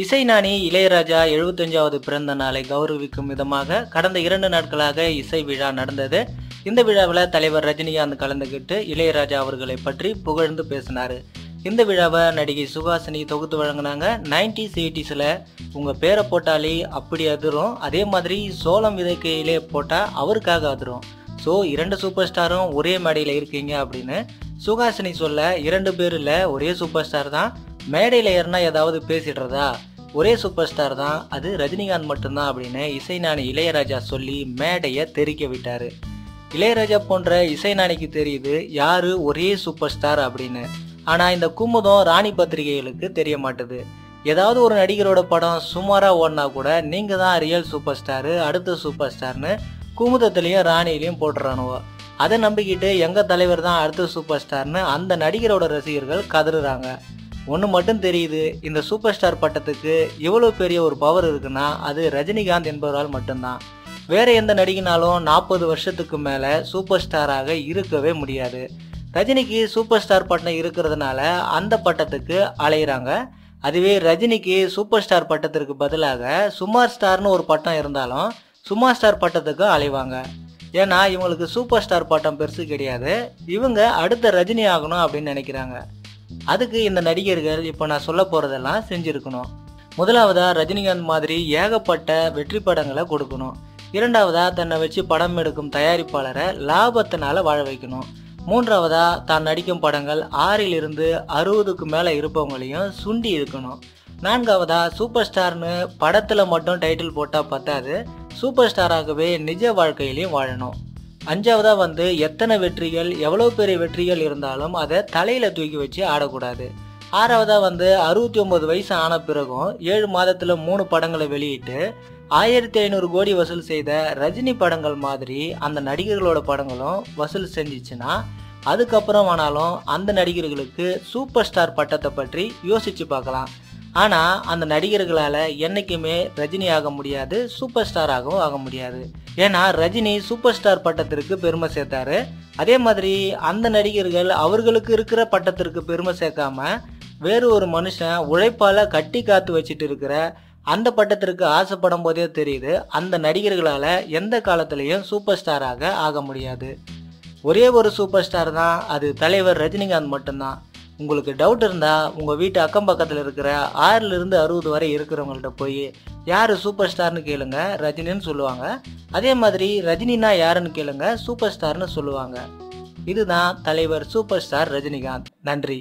இசைநாணி இளையராஜா எழுபத்தஞ்சாவது பிறந்த நாளை கௌரவிக்கும் விதமாக கடந்த இரண்டு நாட்களாக இசை விழா நடந்தது. இந்த விழாவில் தலைவர் ரஜினிகாந்த் கலந்துக்கிட்டு இளையராஜா அவர்களை பற்றி புகழ்ந்து பேசினார். இந்த விழாவை நடிகை சுஹாசினி தொகுத்து வழங்கினாங்க. நைன்டிஸ் எயிட்டிஸில் உங்கள் பேரை போட்டாலே அப்படி அதிரும். அதே மாதிரி சோளம் விதைக்கையிலே போட்டால் அவருக்காக அதிரும். ஸோ இரண்டு சூப்பர் ஸ்டாரும் ஒரே மேடையில் இருக்கீங்க அப்படின்னு சுஹாசினி சொல்ல இரண்டு பேரில் ஒரே சூப்பர் ஸ்டார் தான். மேடையில் ஏறினா ஏதாவது பேசிடுறதா? ஒரே சூப்பர் ஸ்டார் தான். அது ரஜினிகாந்த் மட்டும்தான் அப்படின்னு இசைஞானி இளையராஜா சொல்லி மேடையை தெரிக்க விட்டார். இளையராஜா போன்ற இசைஞானிக்கு தெரியுது யாரு ஒரே சூப்பர் ஸ்டார் அப்படின்னு. ஆனால் இந்த குமுதம் ராணி பத்திரிகைகளுக்கு தெரிய மாட்டுது. ஏதாவது ஒரு நடிகரோட படம் சுமாராக ஓடினா கூட நீங்கள் தான் ரியல் சூப்பர் ஸ்டாரு அடுத்த சூப்பர் ஸ்டார்னு குமுதத்துலேயும் ராணிலையும் போட்டுறானுவோ. அதை நம்பிக்கிட்டு எங்கள் தலைவர் தான் அடுத்த சூப்பர் ஸ்டார்னு அந்த நடிகரோட ரசிகர்கள் கதறுறாங்க. ஒன்று மட்டும் தெரியுது இந்த சூப்பர் ஸ்டார் பட்டத்துக்கு இவ்வளோ பெரிய ஒரு பவர் இருக்குன்னா அது ரஜினிகாந்த் என்பவரால் மட்டும்தான். வேறு எந்த நடிகனாலும் நாற்பது வருஷத்துக்கு மேலே சூப்பர் ஸ்டாராக இருக்கவே முடியாது. ரஜினிக்கு சூப்பர் ஸ்டார் பட்டம் இருக்கிறதுனால அந்த பட்டத்துக்கு அலையிறாங்க. அதுவே ரஜினிக்கு சூப்பர் ஸ்டார் பட்டத்திற்கு பதிலாக சுமார் ஸ்டார்னு ஒரு பட்டம் இருந்தாலும் சுமார் ஸ்டார் பட்டத்துக்கு அலைவாங்க. ஏன்னா இவங்களுக்கு சூப்பர் ஸ்டார் பட்டம் பெருசு கிடையாது. இவங்க அடுத்த ரஜினி ஆகணும் அப்படின்னு நினைக்கிறாங்க. அதுக்கு இந்த நடிகர்கள் இப்போ நான் சொல்ல போகிறதெல்லாம் செஞ்சுருக்கணும். முதலாவதாக ரஜினிகாந்த் மாதிரி ஏகப்பட்ட வெற்றி படங்களை கொடுக்கணும். இரண்டாவதாக தன்னை வச்சு படம் எடுக்கும் தயாரிப்பாளரை லாபத்தினால் வாழ வைக்கணும். மூன்றாவதாக தான் நடிக்கும் படங்கள் ஆறிலிருந்து அறுபதுக்கு மேலே இருப்பவங்களையும் சுண்டி இருக்கணும் நான்காவதா சூப்பர் ஸ்டார்னு படத்தில் மட்டும் டைட்டில் போட்டால் பத்தாது. சூப்பர் ஸ்டாராகவே நிஜ வாழ்க்கையிலையும் வாழணும். அஞ்சாவதா வந்து எத்தனை வெற்றிகள் எவ்வளோ பெரிய வெற்றிகள் இருந்தாலும் அதை தலையில் தூக்கி வச்சு ஆடக்கூடாது. ஆறாவதா வந்து அறுபத்தி ஒன்பது வயசு ஆன பிறகும் ஏழு மாதத்தில் மூணு படங்களை வெளியிட்டு ஆயிரத்தி ஐநூறு கோடி வசூல் செய்த ரஜினி படங்கள் மாதிரி அந்த நடிகர்களோட படங்களும் வசூல் செஞ்சிச்சுன்னா அதுக்கப்புறம் ஆனாலும் அந்த நடிகர்களுக்கு சூப்பர் ஸ்டார் பட்டத்தை பற்றி யோசித்து பார்க்கலாம். ஆனால் அந்த நடிகர்களால் என்றைக்குமே ரஜினி ஆக முடியாது சூப்பர் ஸ்டாராகவும் ஆக முடியாது. ஏன்னா ரஜினி சூப்பர் ஸ்டார் பட்டத்திற்கு பெருமை சேர்த்தாரு. அதே மாதிரி அந்த நடிகர்கள் அவர்களுக்கு இருக்கிற பட்டத்திற்கு பெருமை சேர்க்காம வேறு ஒரு மனுஷன் உழைப்பால் கட்டி காத்து வச்சுட்டு இருக்கிற அந்த பட்டத்திற்கு ஆசைப்படும் போதே தெரியுது அந்த நடிகர்களால் எந்த காலத்திலையும் சூப்பர் ஸ்டாராக ஆக முடியாது. ஒரே ஒரு சூப்பர் ஸ்டார் தான் அது தலைவர் ரஜினிகாந்த் மட்டும்தான். உங்களுக்கு டவுட் இருந்தால் உங்கள் வீட்டு அக்கம் பக்கத்தில் இருக்கிற ஆறிலிருந்து அறுபது வரை இருக்கிறவங்கள்ட்ட போய் யார் சூப்பர் ஸ்டார்னு கேளுங்க ரஜினின்னு சொல்லுவாங்க. அதே மாதிரி ரஜினினா யாருன்னு கேளுங்க சூப்பர் ஸ்டார்னு சொல்லுவாங்க. இதுதான் தலைவர் சூப்பர் ஸ்டார் ரஜினிகாந்த். நன்றி.